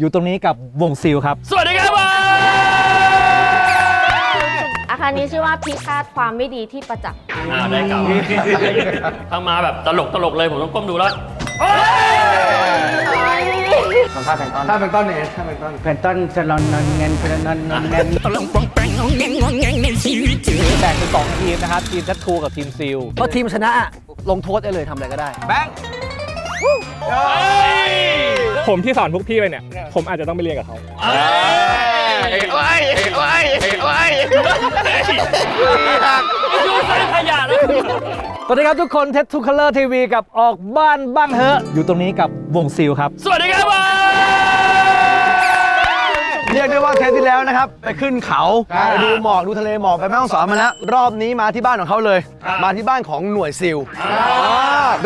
อยู่ตรงนี้กับวงซิลครับ สวัสดีครับผมอาคารนี้ชื่อว่าพิฆาตความไม่ดีที่ประจักษ์ อ่าได้เก่าถ้ามาแบบตลกตลกๆเลยผมต้องก้มดูแล้วท่าแพงต้นเนี่ยท่าแพงต้นแผ่นต้นจะนอนนอนเงินจะนอนนอนเงินแบ่งเป็นสองทีมนะครับ ทีมทัตทูกับทีมซิลเพราะทีมชนะอะลงโทษได้เลยทำอะไรก็ได้ แบงค์ ผมที่สอนพวกพี่ไปเนี่ย ผมอาจจะต้องไปเรียนกับเขาโอ้ยโอ้ยโอ้ยดูสร้างขยะแล้วสวัสดีครับทุกคนเท t ทูคัลเลอร์ทีวีกับออกบ้านบ้างเฮอะ อยู่ตรงนี้กับวงซิลครับ สวัสดีครับผม เรียกได้ว่าเทปที่แล้วนะครับ ไปขึ้นเขาไปดูหมอกดูทะเลหมอกไปแม่ฮ่องสอนมาแล้วรอบนี้มาที่บ้านของเขาเลย มาที่บ้านของหน่วยซิล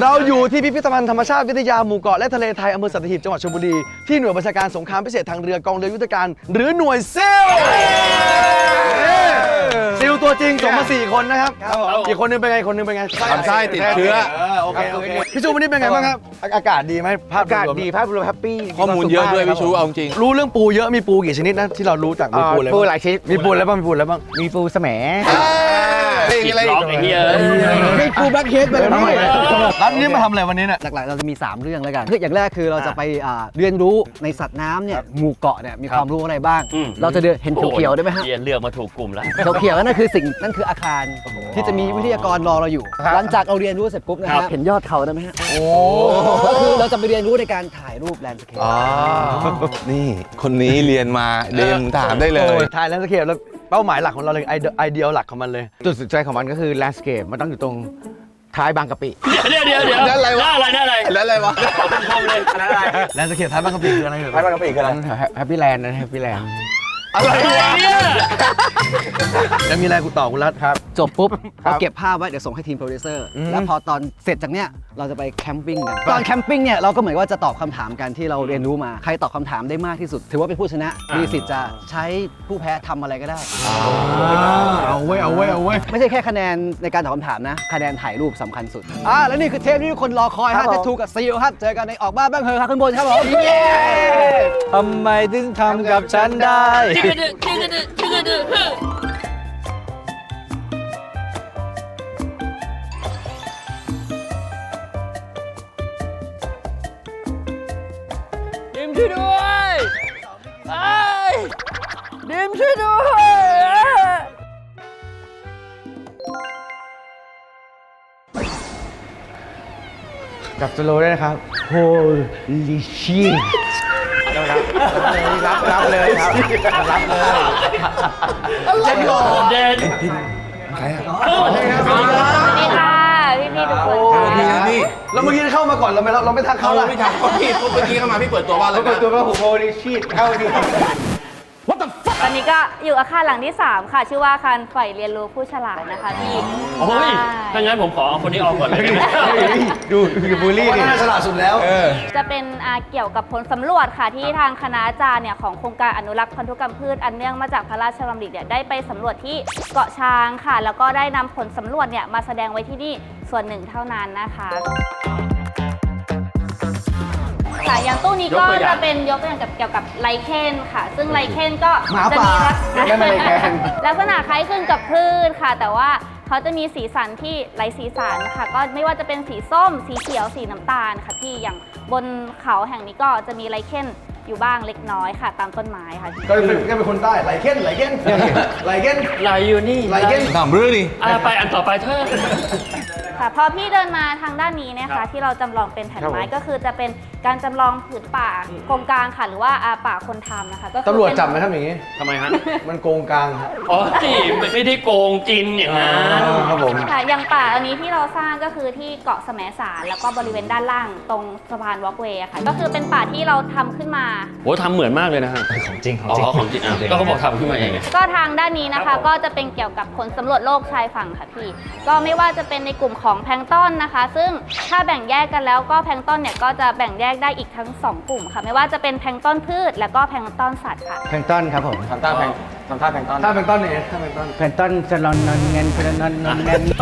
เราอยู่ที่พิพิธภัณฑ์ธรรมชาติวิทยาหมู่เกาะและทะเลไทยอำเภอสัตหีบจังหวัดชลบุรีที่หน่วยบัญชาการสงครามพิเศษทางเรือ กองเรือยุทธการ หรือหน่วยซิลซิล ตัวจริงส่งมาสี่คนนะครับ อีกคนนึงเป็นไงอีกคนนึงเป็นไงลำไส้ติดเชื้อ โอเคโอเคพี่ชูวันนี้เป็นไงบ้างครับ อากาศดีไหมภาพอากาศรวมๆดีภาพรวมแฮปปี้ข้อมูลเยอะด้วยพี่ชูเอาจริง รู้เรื่องปูเยอะมีปูกี่ชนิดนะที่เรารู้จักมีอ่าปูอะไรปูบ้างหลายชนิดมีปูอะไรบ้างมีปูอะไรบ้างมีปูแสม ผิดร้องไอ้เหี้ยมีปูแบล็คเฮดไปแล้วนี่ร้านนี้มาทำอะไรวันนี้เนี่ย หลักๆ เราจะมี 3 เรื่องแล้วกันคืออย่างแรกคือเราจะไปอ่าเรียนรู้ในสัตว์น้ำเนี่ยหมู่เกาะเนี่ยมีความรู้อะไรบ้างเราจะเดินเห็นเขียวๆได้ไหมฮะ เหี้ยเลือกมาถูกกลุ่มแล้ว เขียวๆนั่นคือสิ่งนั่นคืออาคารที่จะมีวิทยากรรอเราอยู่ หลังจากเราเรียนรู้เสร็จปุ๊บนะครัฮะบ เห็นยอดเขาได้ไหมฮะโอ้ก็คือเราจะไปเรียนรู้ในการถ่ายรูปแลนด์สเคปๆนี่ คนนี้เรียนมาเดมถามได้เลย ถ่ายแลนด์สเคปแล้ว เป้าหมายหลักของเราเลยไอเดียไอเดียหลักของมันเลย จุดสนใจของมันก็คือแลนด์สเคปมันต้องอยู่ตรงท้ายบางกะปิเดี๋ยวเดี๋ยวเดี๋ยวนั่นอะไรวะอะไรนั่นอะไรแล้วอะไรวะทำเลยแลนด์สเคปท้ายบางกะปิคืออะไรเหรอท้ายบางกะปิคืออะไรแฮปปี้แลนด์นะแฮปปี้แลนด์ อะไรเนี่ยแล้วมีอะไรกูต่อคุณรัฐครับ จบปุ๊บเราเก็บภาพไว้เดี๋ยวส่งให้ทีมโปรดิวเซอร์ แล้วพอตอนเสร็จจากเนี้ยเราจะไปแคมปิ้งกัน ตอนแคมปิ้งเนี่ยเราก็เหมือนว่าจะตอบคำถามกันที่เราเรียนรู้มา ใครตอบคำถามได้มากที่สุด ถือว่าเป็นผู้ชนะ มีสิทธิ์จะใช้ผู้แพ้ทำอะไรก็ได้ เอาเว้ยเอาเว้ยเอาเว้ยไม่ใช่แค่คะแนนในการตอบคำถามนะ คะแนนถ่ายรูปสำคัญสุด อ่า และนี่คือเทปที่ทุกคนรอคอยฮะเทปทูกับซีลครับ เจอกันในออกบ้านบ้างเฮอครับขึ้นบนครับผมเย้ทำไมถึงทำกับฉันได้จิกกระดึกจิกกระดึกจิกระดึกดิมช่วยด้วยไอ้ยดิมช่วยด้วยกับสโลว์ด้วยนะครับ Holy shit รับรับเลยครับรับเลยเด่นสวัสดีค่ะพี่พี่ๆทุกคนนี่นี่แล้วเมื่อกี้เข้ามาก่อนเราไม่เราไม่ทักเขาเขาละไม่ทำเขาผิดปุ๊บเมื่อกี้เข้ามาพี่เปิดตัวว่าอะไรเปิดตัวก็โฮลิชีตเข้าดีตอ นนี้ก็อยู่อาคารหลังที่ 3 ค่ะ ชื่อว่าอาคารฝ่ายเรียนรู้ผู้ฉลาดนะคะพี่โอ้ย ใช่ถ้างั้นผมขอเอาคนนี้ออกก่อนเลยดูดูบูลลี่ดิน่าฉลาดสุดแล้วจะเป็นอ่าเกี่ยวกับผลสำรวจค่ะ ที่ทางคณะอาจารย์เนี่ยของโครงการอนุรักษ์พันธุกรรมพืชอันเนื่องมาจากพระราชดำริเนี่ยได้ไปสำรวจที่เกาะช้างค่ะ แล้วก็ได้นำผลสำรวจเนี่ยมาแสดงไว้ที่นี่ส่วนหนึ่งเท่านั้นนะคะ ค่ะ อย่างตู้นี้ก็จะเป็นยกตัวอย่างกับเกี่ยวกับไลเคนค่ะ ซึ่งไลเคนก็หมาจะป่ามีลักษณะนั่นมันไลเคน ลักษณะคล้ายคลึงกับพืชค่ะ แต่ว่าเขาจะมีสีสันที่หลายสีสันค่ะ ก็ไม่ว่าจะเป็นสีส้ม สีเขียว สีน้ำตาลค่ะพี่ อย่างบนเขาแห่งนี้ก็จะมีไลเคนอยู่บ้างเล็กน้อยค่ะ ตามต้นไม้ค่ะก็เป็นก็เป็นคนใต้ไหลเค้นไหลเค้นไหลเค้น ลายอยู่นี่ ไหลเค้น ถามเรื่องดิอะไปอันต่อไปเถอะ ค่ะพอพี่เดินมาทางด้านนี้นะคะที่เราจำลองเป็นแผ่นไม้ก็คือจะเป็นการจำลองผืนป่ากงกลางค่ะหรือว่าอาป่าคนทำนะคะก็คือตำรวจเป็นจับไหมครับอย่างนี้ ทำไมฮะ มันโกงกลางครับอ๋อที่ไม่ได้โกงกินอย่างนั้นครับผม ค่ะอย่างป่าอันนี้ที่เราสร้างก็คือที่เกาะแสมสารแล้วก็บริเวณด้านล่างตรงสะพานวอล์กเวย์ค่ะก็คือเป็นป่าที่เราทำขึ้นมา โหทำเหมือนมากเลยนะฮะ ของจริงของจริงของจริงอะก็เขาบอกทำขึ้นมาเอง ก็ทางด้านนี้นะครัคะบผม ก็จะเป็นเกี่ยวกับผลสำรวจโลกชายฝั่งค่ะพี่ ก็ไม่ว่าจะเป็นในกลุ่มของแพลงก์ต้นนะคะ ซึ่งถ้าแบ่งแยกกันแล้วก็แพลงก์ต้นเนี่ยก็จะแบ่งแยกได้อีกทั้งสองกลุ่มค่ะ ไม่ว่าจะเป็นแพลงก์ต้นพืช และก็แพลงก์ต้นสัตว์ค่ะ แพลงก์ต้นครับผมทำตามแพงทำท่าแพลงก์ต้อนท่าแพลงก์ต้อนเนี่ยท่าแพลงก์ต้อนแพนต้นจะนอนนอนเงินนอนนอนเงินนี่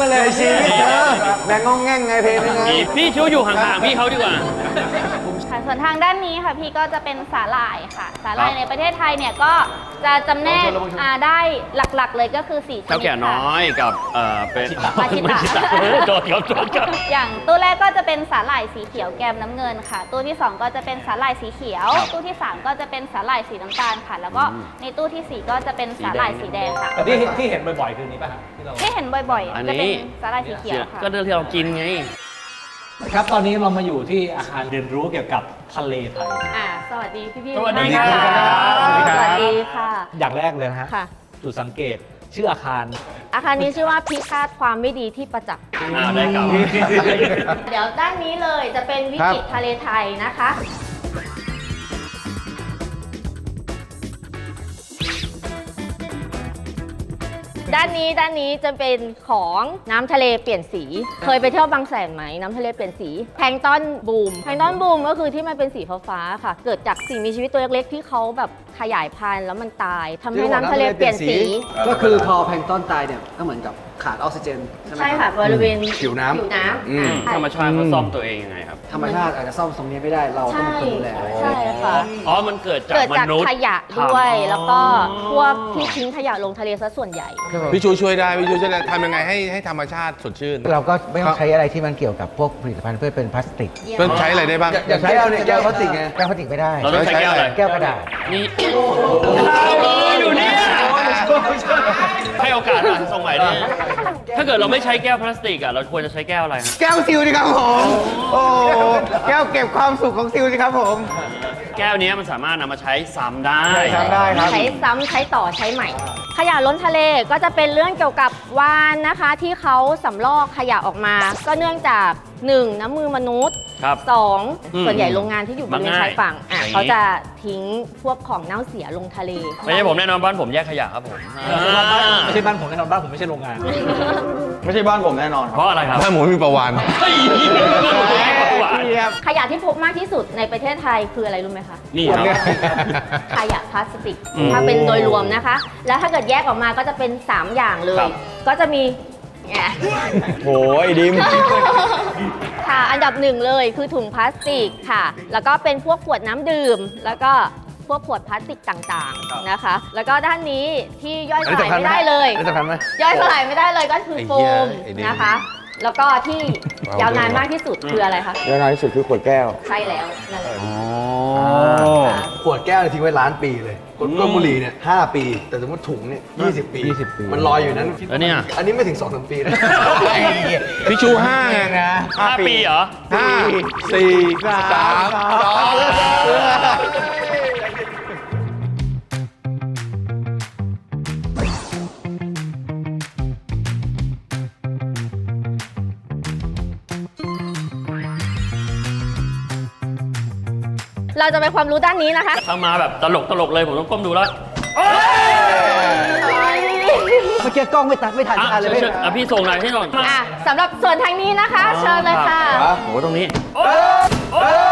มาเลยชีวิตเธอแม่งงองแง่งไงเพลงยังไง พี่ชิวอยู่ห่างๆพี่เขาดีกว่าค่ะ ส่วนทางด้านนี้ค่ะพี่ก็จะเป็นสาหร่ายค่ะ สาหร่ายในประเทศไทยเนี่ยก็จะจำแนกอ่าได้หลักๆ เลยก็คือ4ชนิดเจ้าแก่น้อยกับเอ่อเป็นมาชิตะไม่ชิตะเออโดดครับโดดครับอย่างตู้แรกก็จะเป็นสาหร่ายสีเขียวแกมน้ำเงินค่ะ ตู้ที่ 2 ก็จะเป็นสาหร่ายสีเขียว ตู้ที่ 3 ก็จะเป็นสาหร่ายสีน้ำตาลค่ะ แล้วก็ในตู้ทีสี่ 4 ก็จะเป็นสาหร่ายสีแดงค่ะที่ที่เห็นบ่อยๆคือนี้ป่ะที่เราที่เห็นบ่อยอันๆจะนี้เป็นสาหร่ายสีเขียวค่ะก็เรื่องที่เรากินไงครับ ตอนนี้เรามาอยู่ที่อาคารเรียนรู้เกี่ยวกับ ทะเลไทย อ่าสวัสดีพี่ๆสวัสดีทุกท่านครับสวัสดีค่ะ อย่างแรกเลยนะฮะ ค่ะ จุดสังเกตชื่ออาคาร อาคารนี้ชื่อว่าพิฆาตความไม่ดีที่ประจักษ์ อ่าได้ครับ เดี๋ยวด้านนี้เลยจะเป็นวิกฤตทะเลไทยนะคะ ด้านนี้ด้านนี้จะเป็นของน้ำทะเลเปลี่ยนสี เคยไปเที่ยวบางแสนไหมน้ำทะเลเปลี่ยนสี แพลงก์ต้นบูม แพลงก์ต้นบูมก็คือที่มันเป็นสีฟ้าๆค่ะ เกิดจากสิ่งมีชีวิตตัวเล็กๆที่เขาแบบขยายพันธุ์แล้วมันตายทำให้น้ำทะเลเปลี่ยนสี ก็คือพอแพลงก์ต้นตายเนี่ยก็เหมือนกับ ขาดออกซิเจนใช่ไหมใช่คค่ะรับ บริเวณผิวน้ำ ผิวน้ำอืมอ่าธรรมชาติเขาซ่อมตัวเองยังไงครับ ธรรมชาติอาจจะซ่อมตรงนี้ไม่ได้เราต้องใช่เป็นคนดูแล ใช่ค่ะ อ๋อ มันเกิดจากเกิดมจากนุษย์ขยะด้วยทำแล้วก็พวกที่ทิ้งขยะลงทะเลซะส่วนใหญ่ พี่ชูช่วยได้พี่ชูช่วยได้ทำยังไงให้ให้ธรรมชาติสดชื่นเราก็ไม่ต้องใช้อะไรที่มันเกี่ยวกับพวกผลิตภัณฑ์เพื่อเป็นพลาสติกเพื่อนใช้อะไรได้บ้าง อย่างแก้วเนี่ยแก้วพลาสติกไง แก้วพลาสติกไม่ได้ เราต้องใช้แก้วอะไร แก้วกระดาษ นี่อยู่เนี่ย ให้โอกาสอะส่งใหม่ดิถ้าเกิดเราไม่ใช้แก้วพลาสติกอะเราควรจะใช้แก้วอะไรฮะแก้วซิลสิครับผม โอ้แก้วเก็บความสุขของซิลสิครับผม แก้วเนี้ยมันสามารถนำมาใช้ซ้ำได้ทำได้ครับ ใช้ซ้ำใช้ต่อใช้ใหม่ ขยะล้นทะเลก็จะเป็นเรื่องเกี่ยวกับวานนะคะ ที่เขาสำลอกขยะออกมา ก็เนื่องจาก 1. น้ำมือมนุษย์ ครับ 2. ส่วนใหญ่โรงงานที่อยู่บริเวณชายฝั่งอะอย่างนี้ เขาจะทิ้งพวกของเน่าเสียลงทะเลไม่ใช่ผมแน่นอนบ้านผมแยกขยะครับผมไม่ใช่บ้านผมแน่นอนบ้านผมไม่ใช่โรงงาน ไม่ใช่บ้านผมแน่นอนเพราะอะไรครับถ้าหมูมีประวานเฮ้ยขยะที่พบมากที่สุดในประเทศไทยคืออะไรรู้ไหมคะนี่ครับขยะพลาสติกอืมถ้าเป็นโดยรวมนะคะ แล้วถ้าเกิดแยกออกมาก็จะเป็น 3 อย่างเลครัยบก็จะมี เนี่ยโอ้ยดิม ค่ะ อันดับหนึ่งเลยคือถุงพลาสติกค่ะ แล้วก็เป็นพวกขวดน้ำดื่ม แล้วก็พวกขวดพลาสติกต่างๆนะคะ แล้วก็ด้านนี้ที่ย่อยสลายไม่ได้เลย อันนี้สำคัญไหม ย่อยสลายไม่ได้เลยก็คือไอ้โฟเหี้ยมไอ้เด็ก นะคะ แล้วก็ที่ยาวนานมากที่สุดคืออะไรคะยาวนานที่สุดคือขวดแก้ว ใช่แล้วนั่นแหละ ขวดแก้วเนี่ยทิ้งไว้ล้านปีเลยขวดก้นบุหรี่เนี่ยห้าปี แต่สมมติถุงเนี่ยยี่สิบปี 20ปี มันลอยอยู่นั้นแล้วเนี่ย อันนี้ไม่ถึงสองสามปีนะ พี่ชูห้าไงห้าปีเหรอห้าสี่สามสอง เราจะไปความรู้ด้านนี้นะคะถ้ามาแบบตลกตลกๆเลยผมต้องก้มดูแล้วเมื่อกี้กล้องไม่ตัดไม่ทันอะทันเลยเชิญๆอะพี่ส่งหน่อยพี่ส่งอะสำหรับส่วนทางนี้นะคะ เชิญเลยค่ะโอ้โหตรงนี้พี่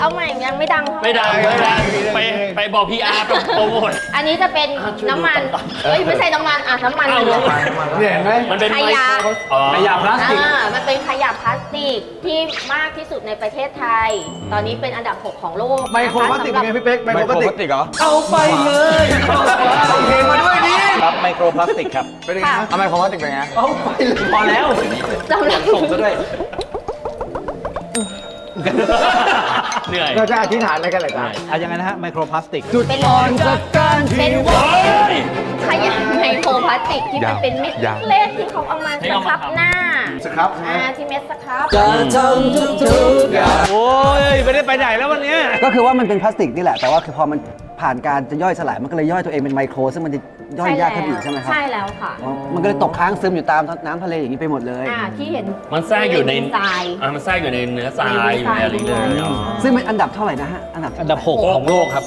เอาใหม่ยังไม่ดังเท่าไม่ดังไม่ดังไปไปบอกพีอาร์โปรโมท อันนี้จะเป็นอะช่วยดูน้ำมันต่อเอ้ยไม่ใช่น้ำมันอะน้ำมันอ้าวเหลืองเนี่ยเห็นไหมมันเป็นขยะไมโครอ๋อ ขยะพลาสติก อ่ามันเป็นขยะพลาสติกที่มากที่สุดในประเทศไทย ตอนนี้เป็นอันดับ 6 ของโลกไมโครพลาสติกเป็นไงพี่เป๊กไมโครพลาสติกเหรอเอาไปเลยเอาเพลงมาด้วยดิครับไมโครพลาสติกครับเป็นยังไงเอาไมโครพลาสติกเป็นไงเอาไปเลยพอแล้ว สำหรับส่งซะด้วย เหนื่อย เราจะอธิษฐานอะไรกันเลยกันอะยังไงนะฮะไมโครพลาสติกเป็นอ่อนจากการเป็นขยะไมโครพลาสติกที่มันเป็นเม็ดยาวเล็กที่เขาเอามาสครับหน้าสครับอ่าที่เม็ดสครับ โอ้ย ไม่ได้ไปไหนแล้ววันเนี้ย ก็คือว่ามันเป็นพลาสติกนี่แหละ แต่ว่าคือพอมัน ผ่านการจะย่อยสลายมันก็เลยย่อยตัวเองเป็นไมโคร ซึ่งมันจะย่อยยากขึ้นอีกใช่ไหมครับใช่แล้วค่ะอ๋อมันก็เลยตกค้างซึมอยู่ตามน้ำทะเลอย่างนี้ไปหมมดเลย อ่าที่เห็นมันแทรกอยู่ในทราย อะมันแทรกอยู่ในเนื้อทรายอยู่ในอะไรเลยอ๋อซึ่งเป็นอันดับเท่าไหร่นะฮะ อันดับอันดับ 6 ของโลกครับ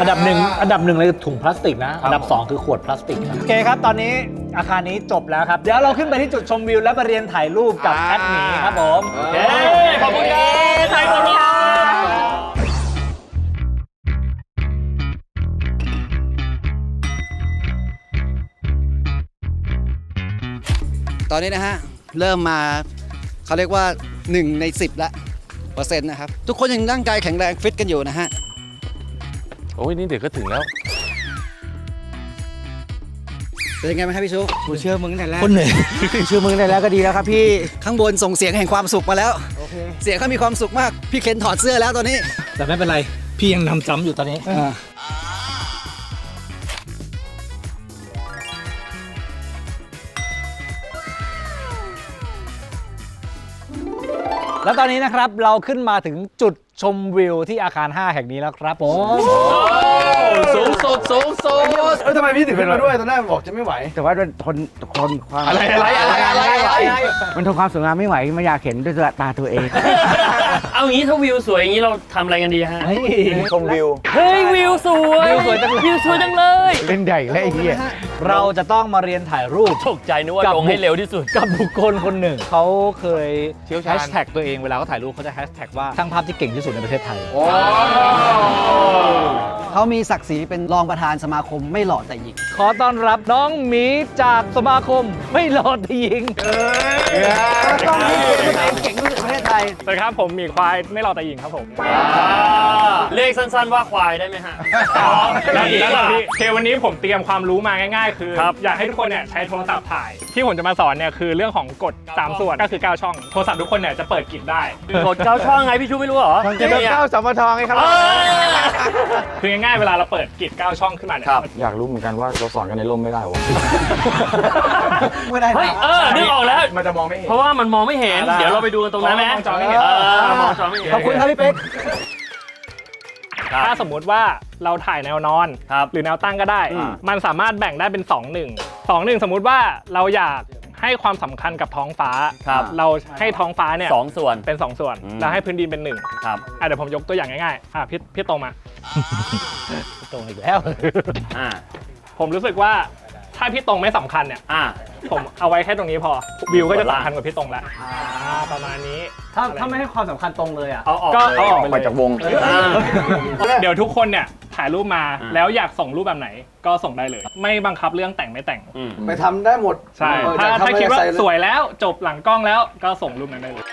อันดับหนึ่งอันดับหนึ่งเลยถุงพลาสติกนะ อันดับ 2 คือขวดพลาสติกครับโอเคครับ ตอนนี้อาคารนี้จบแล้วครับ เดี๋ยวเราขึ้นไปที่จุดชมวิว และไปเรียนถ่ายรูปกับแอดหมีครับผมเย้ขอบคุณครับ ขอบคุณค่ะ ตอนนี้นะฮะเริ่มมาเขาเรียกว่า 1 ใน 10แล้วเปอร์เซ็นต์นะครับ ทุกคนยังร่างกายแข็งแรงฟิตกันอยู่นะฮะ โอ้ยนี่เดี๋ยวก็ถึงแล้วเป็นยังไงไหมครับพี่ชูกูเชื่อมึงแต่แรกคนเหนื่อยเชื่อมึงแต่แรกก็ดีแล้วครับพี่ ข้างบนส่งเสียงแห่งความสุขมาแล้วเสียงเขามีความสุขมาก พี่เคนถอดเสื้อแล้วตอนนี้ แต่ไม่เป็นไร พี่ยังทำซ้ำอยู่ตอนนี้ แล้วตอนนี้นะครับเราขึ้นมาถึงจุดชมวิวที่อาคาร 5 แห่งนี้แล้วครับผมสูงสุดสูงสุดเอ้ยทำไมพี่ถึงขึ้นมาด้วยตอนแรกบอกจะไม่ไหว แต่ว่าทนทนความอะไรอะไรอะไรอะไรอะไร มันทนความสวยงามไม่ไหวไม่อยากเห็นด้วยตาตัวเอง เอางี้ถ้าวิวสวยอย่างนี้เราทำอะไรกันดีฮะ ชมวิว เฮ้ยวิวสวยวิวสวยจังวิวสวยจังเลยเล่นใหญ่และไอ้เหี้ยเราจะต้องมาเรียนถ่ายรูป ตกใจนึกว่าลงให้เร็วที่สุด กับบุคคลคนหนึ่ง เขาเคยเชี่ยวชาญ แฮชแท็กตัวเองเวลาเขาถ่ายรูปเขาจะแฮชแท็กว่าช่างภาพที่เก่งที่สุดในประเทศไทย เขามีศักดิ์ศรีเป็นรองประธานสมาคมไม่หล่อแต่หญิง ขอต้อนรับน้องหมีจากสมาคมไม่หลอดหญิง ต้องให้ตัวเองเก่งที่สุดใน ประเทศไทยสวัสดีครับผมหมีควายไม่หลอดแต่หญิงครับผมเรียกสั้นๆว่าควายได้ไหมฮะ แล้วแล้วเหรอพี่เควันนี้ผมเตรียมความรู้มาง่ายๆ คือ ครับอยากให้ทุกคนเนี่ยใช้โทรศัพท์ถ่าย ที่ผมจะมาสอนเนี่ยคือเรื่องของกฎ3ส่วนก็คือ 9 ช่อง โทรศัพท์ทุกคนเนี่ยจะเปิดกิจได้ กดเก้าช่องไงพี่ชูไม่รู้เหรอจะเป็นเก้าสมทองไงครับ เอ้ยคือง่ายๆเวลาเราเปิดกิจ 9 ช่องขึ้นมาเนี่ยครับ อยากรู้เหมือนกันว่าเราสอนกันในร่มไม่ได้วะไม่ได้เฮ้ยเออนึกออกแล้ว มันจะมองไม่เห็น เพราะว่ามันมองไม่เห็น เดี๋ยวเราไปดูกันตรงนั้นไหมมองจอไม่เห็นเออมองจอไม่เห็น ขอบคุณครับพี่เป๊ก ครับ ถ้าสมมุติว่าเราถ่ายแนวนอน ครับ หรือแนวตั้งก็ได้ อืม มันสามารถแบ่งได้เป็น 2 1 2 1 สมมุติว่าเราอยากให้ความสำคัญกับท้องฟ้า ครับ เราให้ท้องฟ้าเนี่ยสองส่วน เป็น 2 ส่วน อืม แล้วให้พื้นดินเป็นหนึ่งครับ อะเดี๋ยวผมยกตัวอย่างง่ายๆอะพี่พี่ตรงมา ตรงอีกแล้ว อ่า ผมรู้สึกว่า ถ้าพี่ตรงไม่สำคัญเนี่ย อ่า ผมเอาไว้แค่ตรงนี้พอ วิวก็จะสำคัญกว่าพี่ตรงแล้วอ่าประมาณนี้ ถ้าถ้าไม่ให้ความสำคัญตรงเลยอะ เอาออกก็เลยเอาออกไปไปเลยจากวง อ่า เดี๋ยวทุกคนเนี่ยถ่ายรูปมาอ่า แล้วอยากส่งรูปแบบไหนก็ส่งได้เลย ไม่บังคับเรื่องแต่งไม่แต่ง อืม ไปทำได้หมดใช่ เออถ้าอยกทำถ้าอะไรคิดว่าใส่เลย สวยแล้วจบหลังกล้องแล้วก็ส่งรูปนั้นได้เลย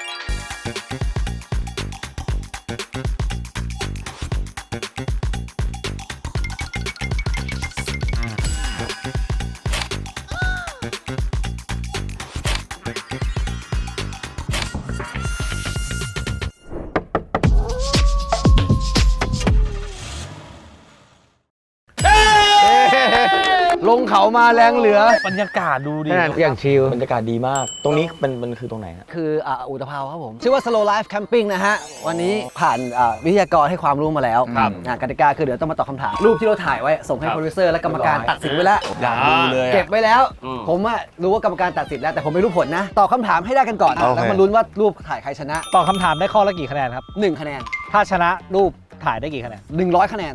เขามาแรงเหลือ บรรยากาศดูดิอย่างชิลบรรยากาศดีมาก ตรงนี้เป็นมันคือตรงไหนฮะคืออ่าอุตภาวครับผม ชื่อว่า Slow Life Camping นะฮะ วันนี้ผ่านอ่าวิทยากรให้ความรู้มาแล้วครับอ่ากติกาคือเดี๋ยวต้องมาตอบคำถาม รูปที่เราถ่ายไว้ ส่งให้โปรดิวเซอร์และกรรมการตัดสินไว้แล้ว อยากดูเลยอะ เก็บไว้แล้ว อืม ผมอะรู้ว่ากรรมการตัดสินแล้ว แต่ผมไม่รู้ผลนะ ตอบคำถามให้ได้กันก่อน โอเค แล้วมาลุ้นว่ารูปถ่ายใครชนะตอบคำถามได้ข้อละกี่คะแนนครับ1คะแนน ถ้าชนะรูป ถ่ายได้กี่คะแนน100 คะแนน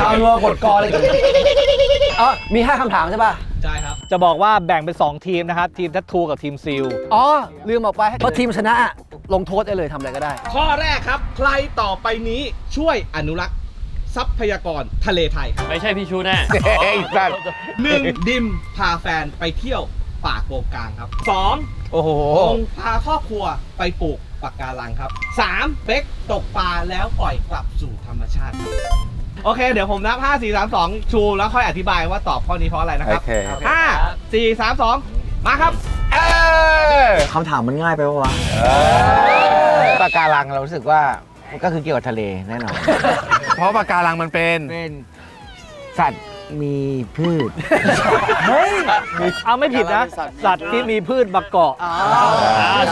ชาวนัวกดกอเลยอ๋อมี 5คำถามใช่ป่ะจะบอกว่าแบ่งเป็น 2 ทีมนะครับ ทีมทัตทูกับทีมซิล อ๋อ ลืมออกไปเพราะทีมชนะอะลงโทษได้เลยทำอะไรก็ได้ ข้อแรกครับ ใครต่อไปนี้ช่วยอนุรักษ์ ทรัพยากรทะเลไทยครับไม่ใช่พี่ชูแน่ ไอ้สัตว์หนึ่งดิมพาแฟนไปเที่ยวป่าโกงกลางครับสองโอ้โห องพาครอบครัวไปปลูก ปะการังครับสามเป๊กตกปลาแล้วปล่อยกลับสู่ธรรมชาติครับโอเค เดี๋ยวผมนับ 5 4 3 2 ชูแล้วค่อยอธิบายว่าตอบข้อนี้เพราะอะไรนะครับโอเค ห้าสี่สามสองมาครับคำถามมันง่ายไปปะวะปะการังเรารู้สึกว่าก็คือเกี่ยวกับทะเลแน่นอน เพราะปะการังมันเป็นเป็นสัตว์ มีพืชเอาไม่ผิดนะ สัตว์ที่มีพืชมาเกาะอ๋อ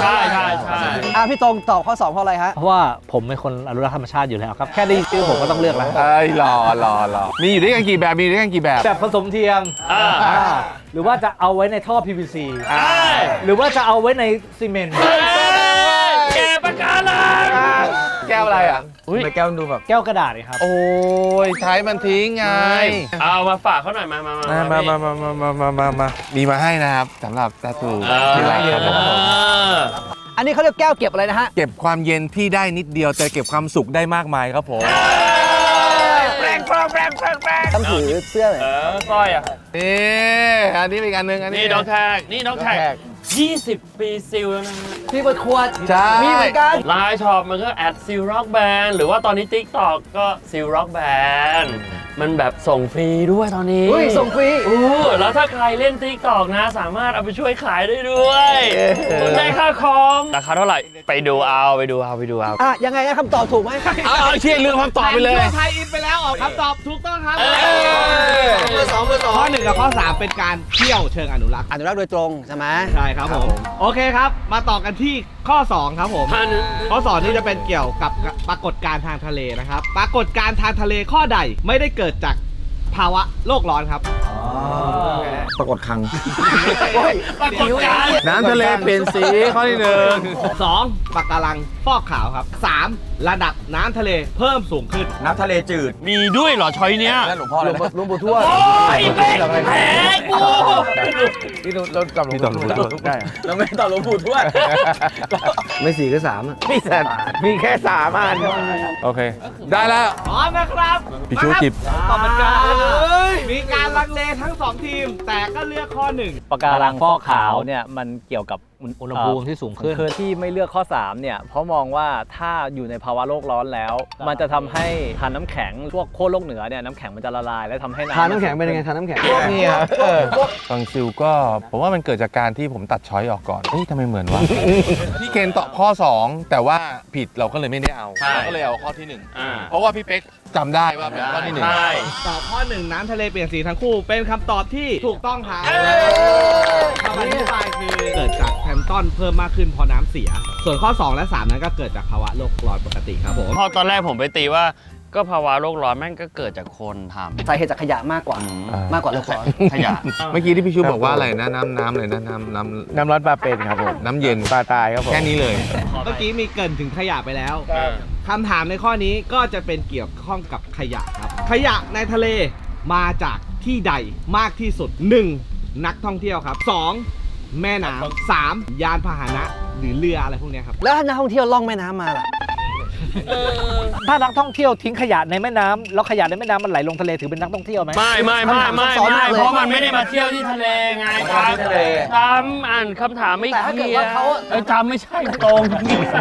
ใช่ใช่ใช่อะพี่ตรงตอบข้อ2เพราะอะไรฮะ เพราะว่าผมเป็นคนอนุรักษ์ธรรมชาติอยู่แล้วครับ แค่ได้ยินชื่อผมก็ต้องเลือกแล้วเอ้ยรอรอรอมีอยู่ด้วยกันกี่แบบ มีอยู่ด้วยกันกี่แบบ แบบผสมเทียมอ่าอ่าหรือว่าจะเอาไว้ในท่อ PVC อ่าหรือว่าจะเอาไว้ในซีเมนต์ ก้วอะไรอะอุ๊ย ทำไมแก้วดูแบบแก้วกระดาษเลยครับโอ้ยใช้มันทิ้งไง เอามาฝากเขาหน่อยมามามามามามามามามามามามีมาให้นะครับสำหรับตาตูอ่าที่รักครับผมอันนี้เขาเรียกแก้วเก็บอะไรนะฮะเก็บความเย็นที่ได้นิดเดียวแต่เก็บความสุขได้มากมายครับผมแปลงต้องถือเสื้อเลยเออสร้อยอะนี่อันนี้เป็นอีกอันหนึ่งอันนี้นี่ด็อกแท็กนี่ด็อกแท็ Dog ก 20 ปีซิลแล้วนะฮะพี่เปิดขวดใช่ มีเหมือนกัน ไลน์ช็อปมันก็แอดซิลร็อกแบนหรือว่าตอนนี้ TikTok ก็ซิลร็อกแบนมันแบบส่งฟรีด้วยตอนนี้อุ้ยส่งฟรี อู้แล้วถ้าใครเล่น TikTok นะ สามารถเอาไปช่วยขายได้ด้วยคุณได้ ค่าคอม ราคาเท่าไหร่ ไปดูเอาไปดูเอาไปดูเอาอะยังไงนะคำตอบถูกไหมเอาเอาเชียร์ลืมคำตอบไปเลย ไทยอินไปแล้วออกคำตอบถูกต้องครับเอ้ย เบอร์สองเบอร์สองข้อหนึ่งกับข้อสามเป็นการเที่ยวเชิงอนุรักษ์อนุรักษ์โดยตรงใช่ไหม ใช่ครับผมโอเคครับ มาต่อกันที่ข้อ2ครับผมท่านข้อ2นี่จะเป็นเกี่ยวกับปรากฏการณ์ทางทะเลนะครับ ปรากฏการณ์ทางทะเลข้อใดไม่ได้เกิดจาก ภาวะโลกร้อนครับ ปรากฏคังปรากฏการณ์น้ำทะเลเปลี่ยนสีข้อที่หนึ่ง 2. ปะการังฟอกขาวครับ 3. ระดับน้ำทะเลเพิ่มสูงขึ้น น้ำทะเลจืดมีด้วยเหรอช้อยเนี้ยนั่นหลวงพ่อเลยนะลุงปู่ทวดโอ้ยเป๊กแผลกูที่เราจำหลวงปู่ทวดได้เราไม่ตอบหลวงปู่ทวดไม่สี่ก็สามอะมีแต่มีแค่สามอันโอเค ได้แล้วพร้อมนะครับพี่ชูจิบตอบเหมือนกันมีการลังเลทั้งสองทีม แต่ก็เลือกข้อหนึ่งปะการังฟอกขาวเนี่ยมันเกี่ยวกับอุณหภูมิที่สูงขึ้น คือที่ไม่เลือกข้อ 3 เนี่ย เพราะมองว่าถ้าอยู่ในภาวะโลกร้อนแล้ว มันจะทำให้ทานน้ำแข็งพวกโคตรโลกเหนือเนี่ยน้ำแข็งมันจะละลาย และทำให้น้ำทานน้ำแข็งเป็นยังไงทานน้ำแข็งนี่ครับฟังซิลก็ผมว่ามันเกิดจากการที่ผมตัดช้อยออกก่อนเฮ้ยทำไมเหมือนวะพี่เคนตอบข้อ 2 แต่ว่าผิดเราก็เลยไม่ได้เอาใช่เราก็เลยเอาข้อที่อ่า1เพราะว่าพี่เป๊กจำได้ว่าเป็นข้อที่หนึ่งใช่ตอบข้อหนึ่งน้ำทะเลเปลี่ยนสีทั้งคู่เป็นคำตอบที่ถูกต้องครับคำอธิบายคือเกิดจากแพลงก์ต้นเพิ่มมากขึ้นเพราะน้ำเสีย ส่วนข้อ 2 และ 3 นั้นก็เกิดจากภาวะโลกร้อนปกติครับผม พอตอนแรกผมไปตีว่าก็ภาวะโลกร้อนแม่งก็เกิดจากคนทำสาเหตุจากขยะมากกว่า มากกว่าโลกร้อนขยะ เมื่อกี้ที่พี่ชูบอกว่าอะไรนะน้ำน้ำอะไรนะน้ำน้ำน้ำร้อนปลาเป็นครับผมน้ำเย็นปลาตายครับผมแค่นี้เลยเมื่อกี้มีเกรินถึงขยะไปแล้วคำถามในข้อนี้ก็จะเป็นเกี่ยวข้องกับขยะครับ ขยะในทะเลมาจากที่ใดมากที่สุด 1. นักท่องเที่ยวครับ 2. แม่น้ำสามยานพาหนะหรือเรืออะไรพวกเนี้ยครับ แล้วถ้านักท่องเที่ยวล่องแม่น้ำมาล่ะ ถ้านักท่องเที่ยวทิ้งขยะในแม่น้ำแล้วขยะในแม่น้ำมันไหลลงทะเลถือเป็นนักท่องเที่ยวไหม ไม่ไม่ไม่ไม่คำถามซับซ้อนไม่มากเลย เพราะมันไม่ได้มาเที่ยวที่ทะเลไงครับที่ทะเลจำอ่านคำถามไม่แต่ถ้าเคเกิลีดยว่าร์เขาเอ้ยจำไม่ใช่ตรง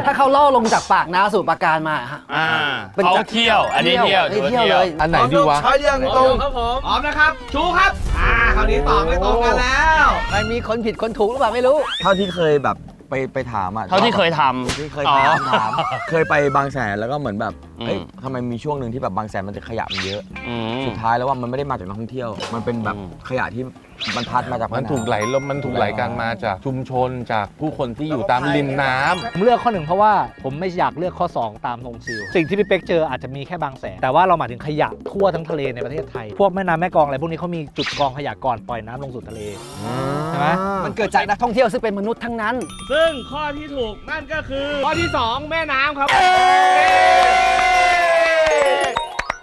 ถ้าเขาล่อลงจากปากน้ำสู่ปราการมาฮะอ่าเป็นเขาเที่ยว อันนี้เที่ยวเที่ยวเที่ยวเลย อันไหนดีวะช้อยเรียงตรงครับผมพร้อมนะครับ ชูครับ อ่าคราวนี้ตอบไม่ตรงกันแล้วมันมีคนผิดคนถูกหรือเปล่าไม่รู้ เท่าที่เคยแบบ ไปไปถามอะเท่าที่เคยทที่เคยำอ๋อถามถามเคยไปบางแสนแล้วก็เหมือนแบบอืม เฮ้ยทำไมมีช่วงหนึ่งที่แบบบางแสนมันจะขยะมันเยอะ อืม สุดท้ายแล้วว่ามันไม่ได้มาจากนักท่องเที่ยว มันเป็นแบบอืม ขยะที่มันพัดมาจากมันถูกไหลลมมันถูกไหลกันมาจากชุมชนจากผู้คนที่อยู่ตามริมน้ำ ผมเลือกข้อหนึ่งเพราะว่าผมไม่อยากเลือกข้อ 2 ตามธงซิลสิ่งที่พี่เป๊กเจออาจจะมีแค่บางแสน แต่ว่าเราหมายถึงขยะทั่วทั้งทะเลในประเทศไทย พวกแม่น้ำแม่กลองอะไรพวกนี้เขามีจุดกองขยะก่อนปล่อยน้ำลงสู่ทะเล ใช่ไหม มันเกิดจากนักท่องเที่ยวซึ่งเป็นมนุษย์ทั้งนั้น ซึ่งข้อที่ถูกนั่นก็คือ ข้อที่ 2 แม่น้ำครับ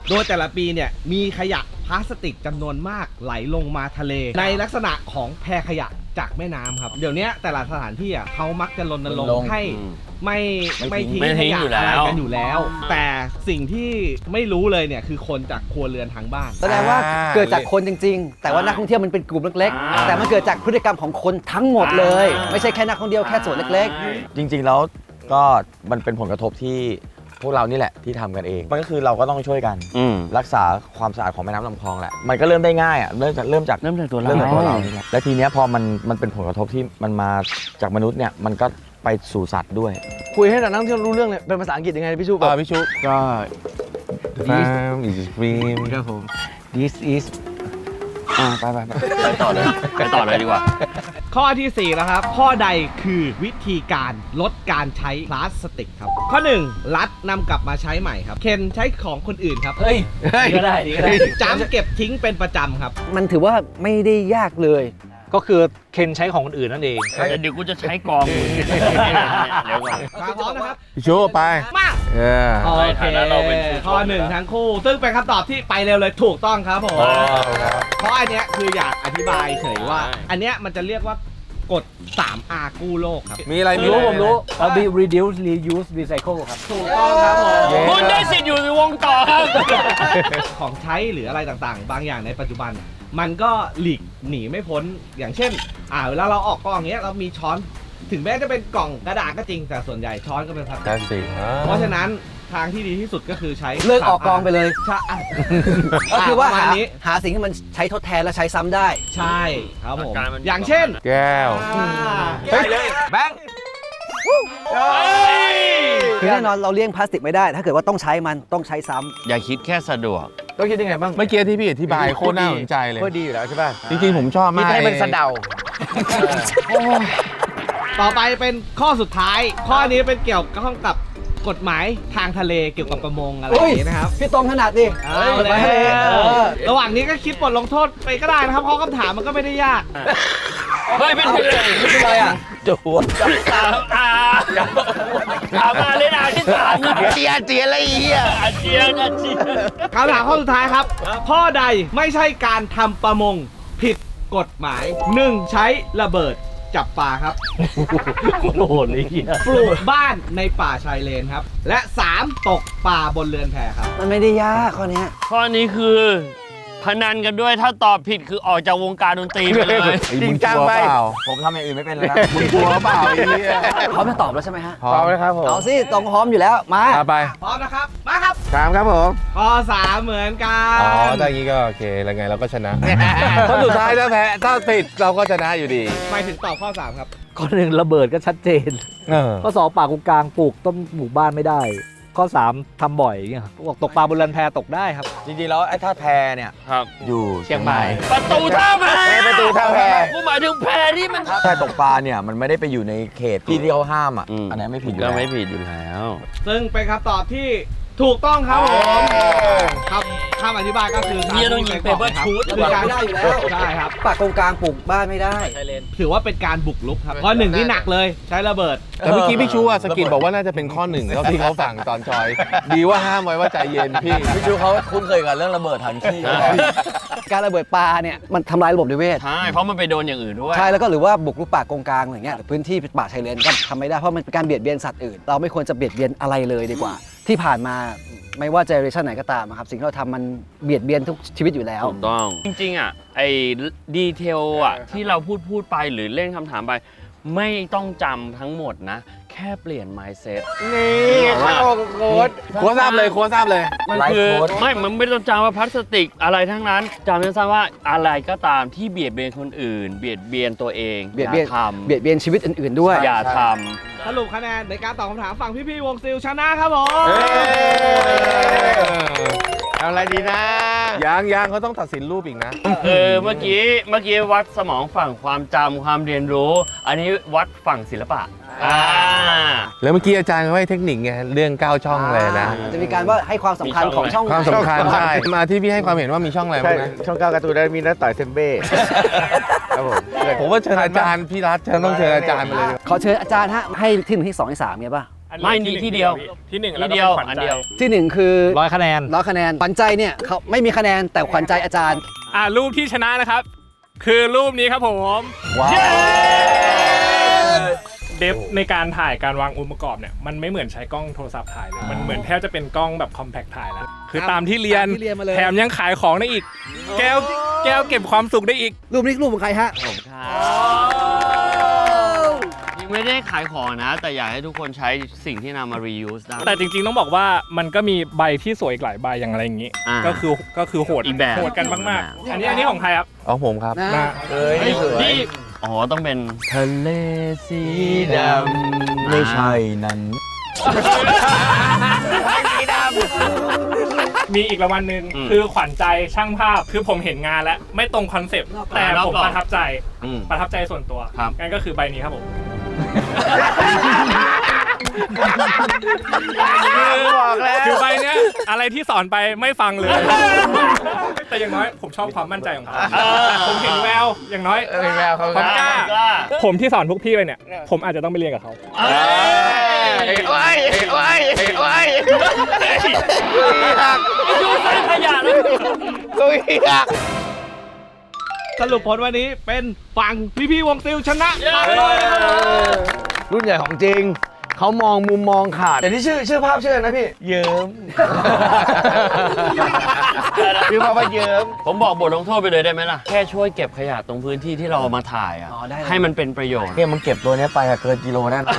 โดยแต่ละปีเนี่ยมีขยะ พลาสติกจำนวนมากไหลลงมาทะเล ในลักษณะของแพขยะจากแม่น้ำครับ เดี๋ยวเนี้ยแต่ละสถานที่อะเขามักจะรณรงรณรงค์ค์ให้ไม่ไม่ทิ้งไม่ขทิ้งยะอยู่แล้อะไรว กันอยู่แล้ว แต่สิ่งที่ไม่รู้เลยเนี่ยคือคนจากครัวเรือนทางบ้าน แสดงว่าอ่าเกิดจากคนจริง ๆ แต่ว่านักท่องเที่ยวมันเป็นกลุ่มเล็กอ่า ๆ แต่มันเกิดจากพฤติกรรมของคนทั้งหมดเลย ไม่ใช่แค่นักท่องเที่ยวแค่ส่วนเล็ก จริงๆแล้วก็มันเป็นผลกระทบที่ พวกเรานี่แหละที่ทำกันเอง มันก็คือเราก็ต้องช่วยกันอืมรักษาความสะอาดของแม่น้ำลำคลองแหละมันก็เริ่มได้ง่ายอะเริ่มจากเริ่มจาก เริ่มจากตัวเรา เริ่มจากตัวเรานี่แหละและทีเนี้ยพอมันมันเป็นผลกระทบที่มันมาจากมนุษย์เนี่ย มันก็ไปสู่สัตว์ด้วย คุยให้นักท่องเที่ยวรู้เรื่องเลยเป็นภาษาอังกฤษยังไงพี่ชูแบบ อ่าพี่ชุก็ The farm is green ครับผม this is อ่าไปไปไปไปต่อเลยไปต่อเลยดีกว่า ข้อทีสี่4แล้วครับ ข้อใดคือวิธีการลดการใช้พลาสติกครับ ข้อ 1 รัดนำกลับมาใช้ใหม่ครับ เคนใช้ของคนอื่นครับเฮ้ยดีก็ได้ดีก็ได้จำเก็บทิ้งเป็นประจำครับๆมันถือว่าไม่ได้ยากเลย ก็คือเคนใช้ของคนอื่นนั่นเองเดี๋ยวกูจะใช้กองมึงเดี๋ยวก่อน มาพร้อมนะครับพี่ชุไปมาเออโอในเคฐานะเราเป็นผู้ชม ข้อหนึ่งทั้งคู่ ซึ่งเป็นคำตอบที่ไปเร็วเลยถูกต้องครับผมอ๋อครับเพราะอันเนี้ยคืออยากอธิบายเฉยว่าใช่อันเนี้ยมันจะเรียกว่ากฎ 3R กู้โลกครับ มีอะไรมีรู้อะไร ผมรู้ เอา be reduce reuse recycle ครับ ถูกต้องครับผมคุณได้สิทธิ์อยู่ในวงต่อครับ ของใช้หรืออะไรต่างๆ บางอย่างในปัจจุบัน มันก็หลีกหนีไม่พ้นอย่างเช่น อ่าเวลาเราออกกองอย่างเงี้ยเรามีช้อนถึงแม้จะเป็นกล่องกระดาษก็จริงแต่ส่วนใหญ่ช้อนก็เป็นพลาสติได้กสิอ่าเพราะฉะนั้นทางที่ดีที่สุดก็คือใช้เลิกออกกองไปเลยใช่อะ ก็คือว่าประมาหาณนี้ หาสิ่งที่มันใช้ทดแทนและใช่ซ้ำได้ ใช่ครับผมหลักการมัน อย่างเช่นแก้ว อ่าเฮ้ยแบงค์คือแน่นอนเราเลี่ยงพลาสติกไม่ได้ ถ้าเกิดว่าต้องใช้มันต้องใช้ซ้ำอย่าคิดแค่สะดวก ต้องคิดยังไงบ้างเมื่อกี้ที่พี่อธิบายโคตรน่าสนใจเลยโคตรดีอยู่แล้วใช่ป่ะจริงๆผมชอบคิดมากให้มันสะเดา ต่อไปเป็นข้อสุดท้าย ข้อนี้เป็นเกี่ยวข้องกับกฎหมายทางทะเลเกี่ยวกับประมงอะไรอย่างนี้นะครับ พี่ตรงขนาดดิเอากฎหมายทะเลแล้วเออระหว่างนี้ก็คิดบทลงโทษไปก็ได้นะครับเพราะคำถามมันก็ไม่ได้ยาก เฮ้ยเป็นไม่เป็นไรอะสามอาสามอาเลยนะที่สามนะเจียเจียอะไรเหี้ยอาเจียนอาเจียนคำถามข้อสุดท้ายครับ ข้อใดไม่ใช่การทำประมงผิดกฎหมาย 1. ใช้ระเบิดจับปลาครับโอ้โหเลยเหี้ยปลูกบ้านในป่าชายเลนครับ และ 3. ตกปลาบนเรือนแพครับ มันไม่ได้ยากข้อเนี้ยข้อนี้คือ พนันกันด้วยถ้าตอบผิดคือออกจากวงการดนตรีไปเลย จริงจังไปเปล่าผมทำอย่างอื่นไม่เป็นเลยนะมึงกลัวเปล่าไอ้เหี้ยพร้อมจะตอบแล้วใช่ไหมฮะ พร้อพร้อมมไหมครับผมเอาสิตรงพร้อมอยู่แล้ว มา เอาไปพร้อมนะครับ มาครับถามครับผมข้อ3เหมือนกันอ๋อถ้าอย่างนี้ก็โอเคแล้วไงเราก็ชนะถ้าสุดท้ายถ้าแพ้ถ้าติดเราก็ชนะอยู่ดีหมายถึงตอบข้อ3ครับ ข้อหนึ่งระเบิดก็ชัดเจน เออข้อสองปากกูกลางปลูกต้นหมู่บ้านไม่ได้ ข้อสามทำบ่อยอย่างเงี้ยครับบอกตกปลาบนเรือนแพตกได้ครับ จริงๆแล้วไอ้ท่าแพเนี่ยครับอยู่เชียงใหม่ประตูท่าแพประตูท่าแพกูหมายถึงแพที่มันถ้าตกปลาเนี่ยมันไม่ได้ไปอยู่ในเขตที่ที่เขาห้ามอะอันนี้ไม่ผิดอยู่ก็แล้วไม่ผิดอยู่แล้ว ซึ่งเป็นคำตอบที่ ถูกต้องครับผมครับคำอธิบายก็คือเหี้ยต้องยิง paper shoot คือการไม่ได้อยู่แล้วใช่ครับ ปากตรงกลางปลูกบ้านไม่ได้ถือว่าเป็นการบุกรุกครับข้อหนึ่งนี่หนักเลยใช้ระเบิด แต่เมื่อกี้พี่ชูอะสกิดบอกว่าน่าจะเป็นข้อหนึ่งแล้วที่เขาสั่งตอนจอย ดีว่าห้ามไว้ว่าใจเย็นพี่ พี่ชูเขาคุ้นเคยกับเรื่องระเบิดถังขี้ การระเบิดปลาเนี่ยมันทำลายระบบนิเวศ ใช่ เพราะมันไปโดนอย่างอื่นด้วย ใช่แล้วก็หรือว่าบุกรุกป่ากงกลางอะไรเงี้ยพื้นที่ป่าชายเลนก็ทำไม่ได้เพราะมันเป็นการเบียดเบียนสัตว์อื่น เราไม่ควรจะเบียดเบียนอะไรเลยดีกว่า ที่ผ่านมาไม่ว่าเจเนอเรชันไหนก็ตามอะครับ สิ่งที่เราทำมันเบียดเบียนทุกชีวิตอยู่แล้ว ถูกต้อง จริงๆอะไอ้ดีเทลอะที่เราพูดพูดไปหรือเล่นคำถามไป ไม่ต้องจำทั้งหมดนะ แค่เปลี่ยน mindset นี่เข้าโค้ดโค้ชทราบเลยโค้ชทราบเลย มันไลฟ์คือโค้ดไม่ มันไม่ต้องจำว่าพลาสติกอะไรทั้งนั้นจำสั้นๆว่าอะไรก็ตามที่เบียดเบียนคนอื่น เบียดเบียนตัวเองเบียดเบียน อาทำเบียดเบียนชีวิตอื่นๆด้วย อย่าทสรุปคะแนนในการตอบคำถามฝั่งพี่ๆวงซิลชนะครับผมเอาอะไรดีนะยังยังเขาต้องตัดสินรูปอีกนะำเออเมื่อกี้เมื่อกี้วัดสมองฝั่งความจำความเรียนรู้ อันนี้วัดฝั่งศิลปะ อ่าแล้วเมื่อกี้อาจารย์เขาให้เทคนิคไงเรื่อง9ช่องเลยนะ จะมีการว่าให้ความสำคัญของช่องความสำคัญใช่มาที่พี่ให้ความเห็นว่ามีช่องอะไรใช่บ้างนะช่องเก้าการ์ตูนได้มีน้าต่อยเซมเบ้ครับผมผมว่าเชิญอาจารย์พี่รัฐเชิญต้องเชิญอาจารย์มาเลยขอเชิญอาจารย์ฮะให้ที่หนึ่งที่สองที่สามเนี่ยป่ะไม่นี่ที่เดียวที่หนึ่งที่แล้วก็เดียวป็ขวัญอันใจเดียวที่หนึ่งคือร้อยคะแนนร้อยคะแนนขวัญใจเนี่ยเขาไม่มีคะแนนแต่ขวัญใจอาจารย์ อ่ารูปที่ชนะนะครับ คือรูปนี้ครับผมว้าว เดฟในการถ่ายการวางองค์ประกอบเนี่ยมันไม่เหมือนใช้กล้องโทรศัพท์ถ่ายเลยมันเหมือนแทบจะเป็นกล้องแบบคอมแพคถ่ายแล้วคือตามที่เรียนตามที่เรียนมาเลย แถมยังขายของได้อีก แก้วแก้วเก็บความสุขได้อีก รูปนี้รูปของใครฮะ ผมครับยังไม่ได้ขายของนะ แต่อยากให้ทุกคนใช้สิ่งที่นำมา reuse ได้ แต่จริงๆต้องบอกว่ามันก็มีใบที่สวยอีกหลายใบอย่างอะไรอย่างนี้ อ่าก็คือก็คือโหดอีกแบบ โหดกันมากๆ อันนี้อันนี้ของใครครับของผมครับนะนะเอ้ยเฮ้ยสวยนี่ อ๋อ ต้องเป็น ทะเลสีดำไม่ใช่นั้น มีอีกรางวัลหนึ่งอืมคือขวัญใจช่างภาพคือผมเห็นงานแล้ว ไม่ตรงคอนเซปต์แต่รอบผมก่อน ประทับใจอืม ประทับใจส่วนตัวครับ งั้นก็คือใบนี้ครับผม บอกแล้ว คือใบเนี้ยอะไรที่สอนไปไม่ฟังเลย แต่อย่างน้อยผมชอบความมั่นใจของเขาผมเห็นแววอย่างน้อย เป็นแมวเขาความกล้ากล้า ผมที่สอนพวกพี่ไปเนี่ย ผมอาจจะต้องไปเรียนกับเขา เอ้ยโอ้ยโอ้ยโอ้ยดูสร้างขยะแล้วตุยหักสรุปผลวันนี้เป็นฝั่งพี่พี่ๆวงซิลชนะไปเลยนะครับผมรุ่นใหญ่ของจริง เขามองมุมมองขาดแต่ที่ชื่อชื่อภาพชื่ออะไรนะพี่ เยิ้ม คือภาพว่าเยิ้ม ผมบอกบทลงโทษไปเลยได้ไหมล่ะ แค่ช่วยเก็บขยะตรงพื้นที่ที่เราเอามาถ่ายอะ อ๋อได้เลย ให้มันเป็นประโยชน์เนี่ยมันเก็บตัวเนี้ยไปอะเกินกิโลแน่นอน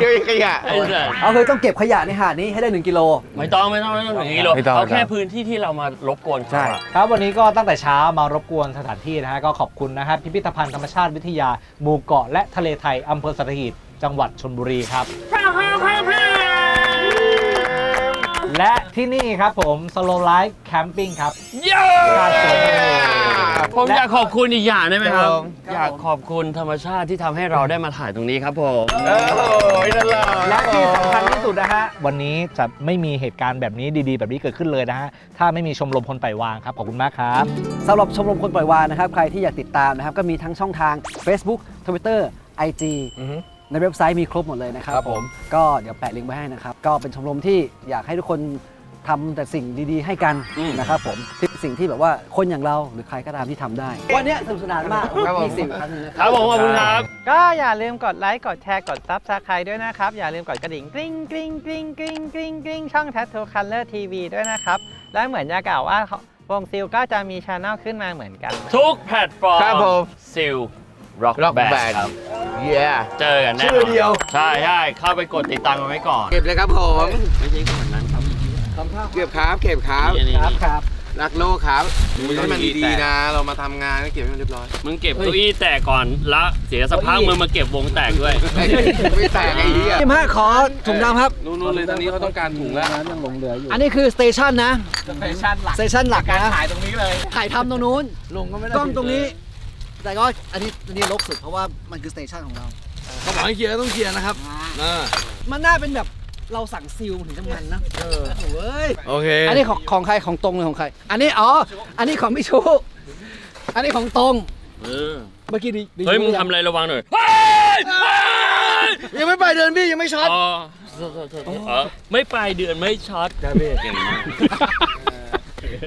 เกี่ยวกับขยะ ไอ้สัสเอาเลยต้องเก็บขยะในหาดนี้ให้ได้ 1 กิโล ไม่ต้องไม่ต้องไม่ต้องถึงกิโลไม่ต้องเอาแค่พื้นที่ที่เรามารบกวนเขาใช่อะ ครับวันนี้ก็ตั้งแต่เช้ามารบกวนสถานที่นะฮะก็ขอบคุณนะครับพิพิธภัณฑ์ธรรมชาติวิทยาหมู่เกาะและทะเลไทยอำเภอสัตหีบ จังหวัดชนบุรีครับ และที่นี่ครับผม Slow Life Camping ครับ เย้การสวนทะเลผมอยากขอบคุณอีกอย่างได้ไหมครับครับผมอยากขอบคุณธรรมชาติที่ทำให้เราได้มาถ่ายตรงนี้ครับผมโอ้ยนั่นแหละและที่สำคัญที่สุดนะฮะ วันนี้จะไม่มีเหตุการณ์แบบนี้ดีๆ แบบนี้เกิดขึ้นเลยนะฮะ ถ้าไม่มีชมรมคนปล่อยวางครับ ขอบคุณมากครับ สำหรับชมรมคนปล่อยวานนะครับ ใครที่อยากติดตามนะครับ ก็มีทั้งช่องทาง Facebook Twitter IG ในเว็บไซต์มีครบหมดเลยนะครับครับผม ก็เดี๋ยวแปะลิงก์ไว้ให้นะครับ ก็เป็นชมรมที่อยากให้ทุกคนทำแต่สิ่งดีๆ ให้กันนะครับผมที่สิ่งที่แบบว่าคนอย่างเราหรือใครก็ตามที่ทำได้ วันเนี้ยสนุกสนานมากครับผม มีสิ่งครั้งหนึงนะคครับรับผมขอบคุณครับ ก็อย่าลืมกดไลค์ กดแชร์ กดซับสไครต์ด้วยนะครับ อย่าลืมกดกระดิ่งกริ๊งกริ๊งกริ๊งกริ๊งกริ๊งกริ๊งช่อง Tattoo Color TV ด้วยนะครับ และเหมือนจะกล่าวว่าวงซิลก็จะมีช anel ขึ้นมาเหมือนกัน ทุกแพลตฟอร์มครับผม ซิล ร็อก Rock แบน Band ครับ เย้เจอกันแน่ชื่อเดียว ใช่ใช่เข้าไปกดติดตามกันไว้ก่อน เก็บเลยครับผมไม่ใช่ขนาดนั้นครับเก็บครับเก็บครับนี่นี่ครับครับรักโลกครับดูให้มันดีๆนะ เรามาทำงานก็เก็บให้มันเรียบร้อยมึงเก็บเก้าอี้แตกก่อนละเสียสภาพกมึงมาเก็บวงแตกด้วยไม่แตกไอ้เหี้ยพี่มะขอถุงดำครับ นู่นๆเลยตอนนี้เขาต้องการถุงแล้วยังหลงเหลืออยู่อันนี้คือสเตชันนะสเตชันหลักสเตชันหลักการนะถ่ายตรงนี้เลย ถ่ายทำตรงนู้น ลงก็ไม่ได้กล้องตรงนี้ แต่ก็อันนี้อันนี้ลกสุดเพราะว่ามันคือสเตชันของเราเขาบอกให้เคลียร์ก็ต้องเคลียร์นะครับเออมันน่าเป็นแบบเราสั่งซิลถึงจะมันนะเออโอ้ยโอเค อันนี้ของของใครของตรงหรือของใคร อันนี้อ๋ออันนี้ของพี่ชูอันนี้ของตรงเออเมื่อกี้ดีดีเฮ้ยมึงทำอะไรระวังหน่อยยังไม่ไปเดินพี่ยังไม่ช็อตอ๋อโทษโทษโทษเออไม่ไปเดือนไม่ช็อตเก่งมาก